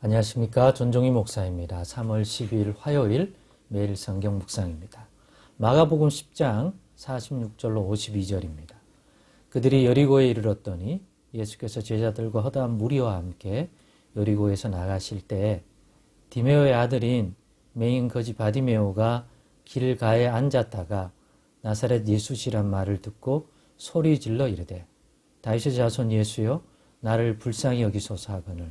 안녕하십니까. 존종희 목사입니다. 3월 12일 화요일 매일 성경 묵상입니다. 마가복음 10장 46절로 52절입니다. 그들이 여리고에 이르렀더니 예수께서 제자들과 허다한 무리와 함께 여리고에서 나가실 때에 디메오의 아들인 메인 거지 바디메오가 길가에 앉았다가 나사렛 예수시란 말을 듣고 소리 질러 이르되 다윗의 자손 예수여 나를 불쌍히 여기소서 하거늘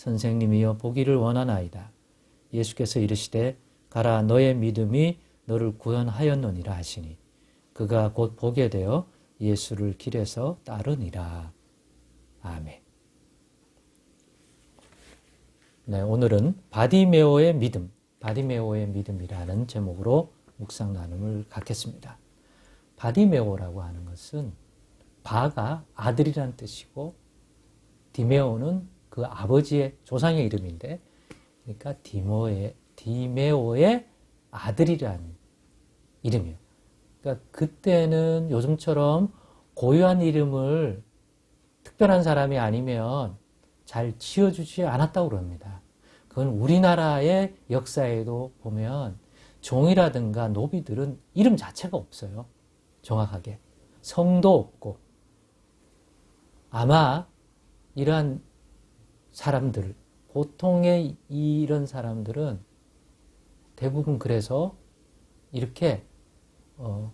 선생님이여 보기를 원하나이다. 예수께서 이르시되 가라 너의 믿음이 너를 구원하였느니라 하시니 그가 곧 보게 되어 예수를 길에서 따르니라. 아멘. 네, 오늘은 바디메오의 믿음, 바디메오의 믿음이라는 제목으로 묵상 나눔을 갖겠습니다. 바디메오라고 하는 것은 바가 아들이란 뜻이고 디메오는 그 아버지의 조상의 이름인데 그러니까 디모의 디메오의 아들이란 이름이에요. 그러니까 그때는 요즘처럼 고유한 이름을 특별한 사람이 아니면 잘 지어주지 않았다고 그럽니다. 그건 우리나라의 역사에도 보면 종이라든가 노비들은 이름 자체가 없어요. 정확하게. 성도 없고. 아마 이러한 사람들, 보통의 이런 사람들은 대부분 그래서 이렇게 어,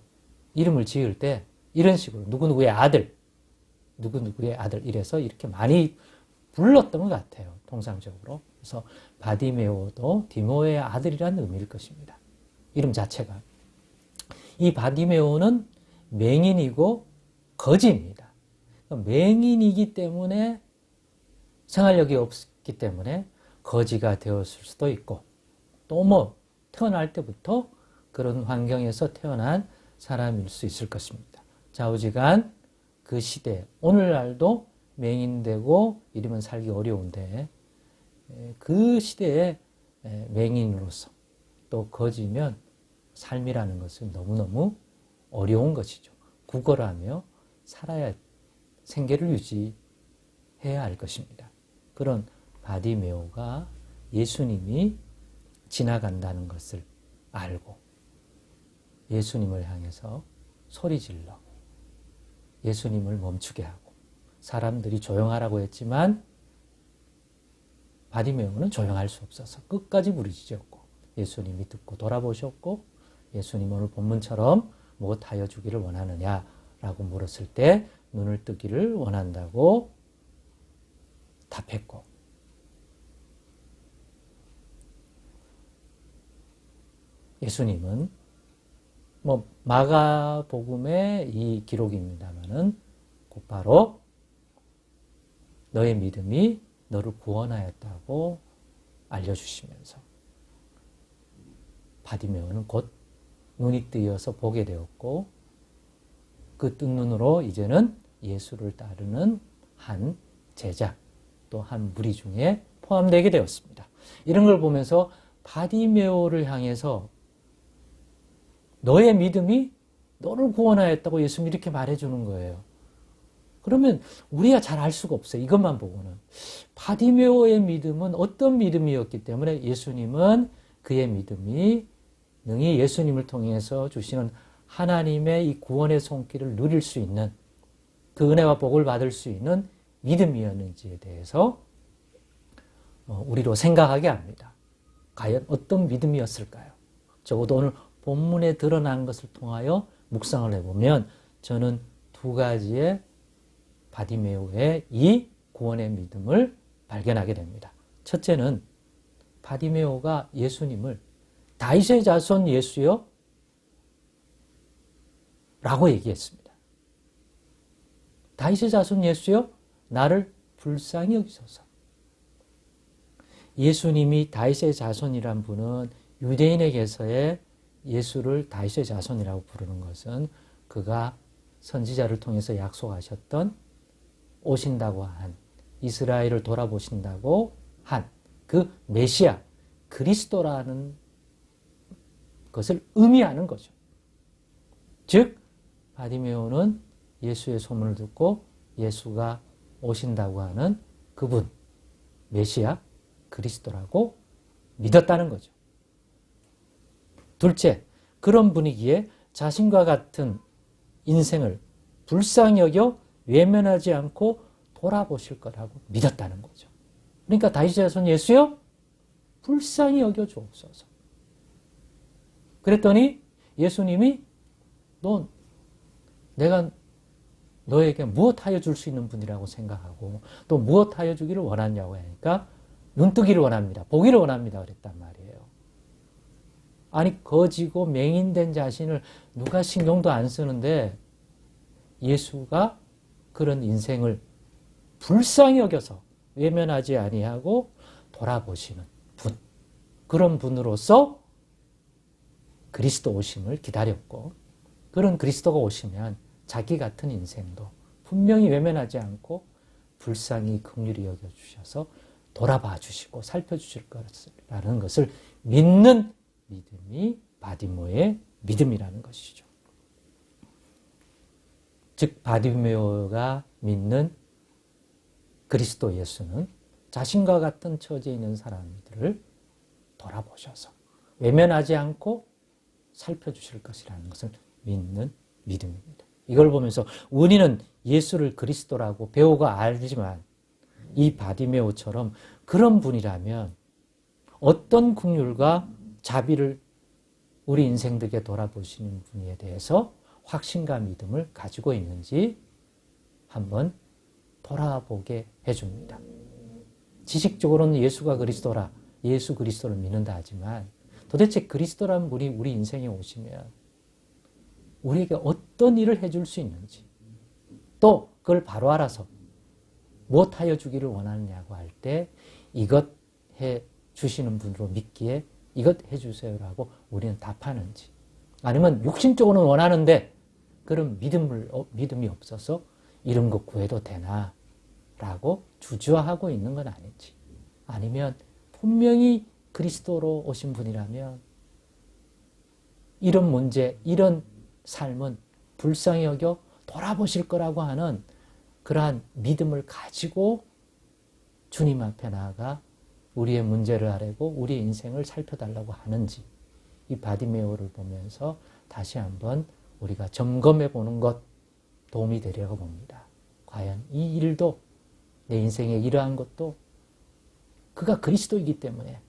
이름을 지을 때 이런 식으로 누구누구의 아들, 누구누구의 아들 이래서 이렇게 많이 불렀던 것 같아요. 통상적으로. 그래서 바디메오도 디모의 아들이라는 의미일 것입니다. 이름 자체가. 이 바디메오는 맹인이고 거지입니다. 맹인이기 때문에 생활력이 없기 때문에 거지가 되었을 수도 있고 또 뭐 태어날 때부터 그런 환경에서 태어난 사람일 수 있을 것입니다. 좌우지간 그 시대 오늘날도 맹인되고 이러면 살기 어려운데 그 시대에 맹인으로서 또 거지면 삶이라는 것은 너무너무 어려운 것이죠. 구걸하며 살아야 생계를 유지해야 할 것입니다. 그런 바디메오가 예수님이 지나간다는 것을 알고 예수님을 향해서 소리 질러 예수님을 멈추게 하고 사람들이 조용하라고 했지만 바디메오는 조용할 수 없어서 끝까지 부르짖었고 예수님이 듣고 돌아보셨고 예수님 오늘 본문처럼 무엇하여 주기를 원하느냐라고 물었을 때 눈을 뜨기를 원한다고 답했고. 예수님은 뭐 마가복음의 이 기록입니다만은 곧바로 너의 믿음이 너를 구원하였다고 알려주시면서 바디메오는 곧 눈이 뜨여서 보게 되었고 그 뜬 눈으로 이제는 예수를 따르는 한 제자 또한 무리 중에 포함되게 되었습니다. 이런 걸 보면서 바디메오를 향해서 너의 믿음이 너를 구원하였다고 예수님이 이렇게 말해주는 거예요. 그러면 우리가 잘 알 수가 없어요. 이것만 보고는. 바디메오의 믿음은 어떤 믿음이었기 때문에 예수님은 그의 믿음이 능히 예수님을 통해서 주시는 하나님의 이 구원의 손길을 누릴 수 있는 그 은혜와 복을 받을 수 있는 믿음이었는지에 대해서 어, 우리로 생각하게 합니다. 과연 어떤 믿음이었을까요? 적어도 오늘 본문에 드러난 것을 통하여 묵상을 해보면 저는 두 가지의 바디메오의 이 구원의 믿음을 발견하게 됩니다. 첫째는 바디메오가 예수님을 다윗의 자손 예수여 라고 얘기했습니다. 다윗의 자손 예수여 나를 불쌍히 여기소서. 예수님이 다윗의 자손이란 분은 유대인에게서의 예수를 다윗의 자손이라고 부르는 것은 그가 선지자를 통해서 약속하셨던 오신다고 한 이스라엘을 돌아보신다고 한 그 메시아 그리스도라는 것을 의미하는 거죠. 즉 바디메오는 예수의 소문을 듣고 예수가 오신다고 하는 그분 메시아 그리스도라고 믿었다는 거죠. 둘째, 그런 분위기에 자신과 같은 인생을 불쌍히 여겨 외면하지 않고 돌아보실 거라고 믿었다는 거죠. 그러니까 다윗의 자손 예수여 불쌍히 여겨 주옵소서. 그랬더니 예수님이 너 내가 너에게 무엇하여 줄 수 있는 분이라고 생각하고 또 무엇하여 주기를 원하냐고 하니까 눈뜨기를 원합니다. 보기를 원합니다. 그랬단 말이에요. 아니 거지고 맹인된 자신을 누가 신경도 안 쓰는데 예수가 그런 인생을 불쌍히 여겨서 외면하지 아니하고 돌아보시는 분. 그런 분으로서 그리스도 오심을 기다렸고 그런 그리스도가 오시면 자기 같은 인생도 분명히 외면하지 않고 불쌍히 긍휼히 여겨 주셔서 돌아봐 주시고 살펴 주실 것이라는 것을 믿는 믿음이 바디모의 믿음이라는 것이죠. 즉 바디메오가 믿는 그리스도 예수는 자신과 같은 처지에 있는 사람들을 돌아보셔서 외면하지 않고 살펴주실 것이라는 것을 믿는 믿음입니다. 이걸 보면서 우리는 예수를 그리스도라고 배우가 알지만 이 바디메오처럼 그런 분이라면 어떤 국률과 자비를 우리 인생들에게 돌아보시는 분에 대해서 확신과 믿음을 가지고 있는지 한번 돌아보게 해줍니다. 지식적으로는 예수가 그리스도라, 예수 그리스도를 믿는다 하지만 도대체 그리스도란 분이 우리 인생에 오시면 우리에게 어떤 일을 해줄 수 있는지 또 그걸 바로 알아서 무엇하여 주기를 원하느냐고 할 때 이것 해 주시는 분으로 믿기에 이것 해 주세요라고 우리는 답하는지 아니면 육신적으로는 원하는데 그런 믿음을 어, 믿음이 없어서 이런 것 구해도 되나 라고 주저하고 있는 건 아닌지 아니면 분명히 그리스도로 오신 분이라면 이런 문제, 이런 삶은 불쌍히 여겨 돌아보실 거라고 하는 그러한 믿음을 가지고 주님 앞에 나아가 우리의 문제를 아뢰고 우리의 인생을 살펴달라고 하는지 이 바디메오를 보면서 다시 한번 우리가 점검해 보는 것 도움이 되려고 봅니다. 과연 이 일도 내 인생에 이러한 것도 그가 그리스도이기 때문에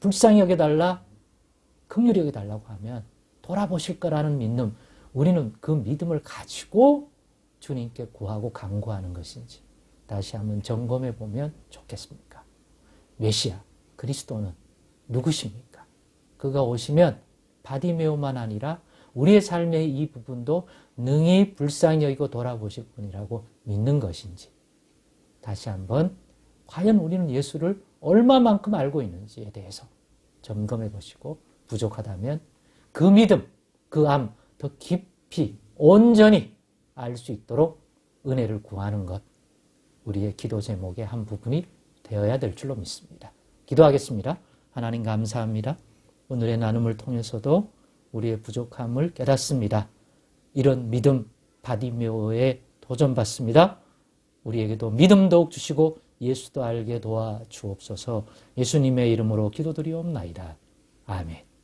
불쌍히 여겨달라, 긍휼히 여겨달라고 하면 돌아보실 거라는 믿음, 우리는 그 믿음을 가지고 주님께 구하고 간구하는 것인지 다시 한번 점검해 보면 좋겠습니까? 메시아, 그리스도는 누구십니까? 그가 오시면 바디메오만 아니라 우리의 삶의 이 부분도 능히 불쌍히 여기고 돌아보실 분이라고 믿는 것인지 다시 한번 과연 우리는 예수를 얼마만큼 알고 있는지에 대해서 점검해 보시고 부족하다면 그 믿음, 그 암 더 깊이 온전히 알 수 있도록 은혜를 구하는 것 우리의 기도 제목의 한 부분이 되어야 될 줄로 믿습니다. 기도하겠습니다. 하나님 감사합니다. 오늘의 나눔을 통해서도 우리의 부족함을 깨닫습니다. 이런 믿음 바디메오에 도전받습니다. 우리에게도 믿음 더욱 주시고 예수도 알게 도와 주옵소서 예수님의 이름으로 기도드리옵나이다. 아멘.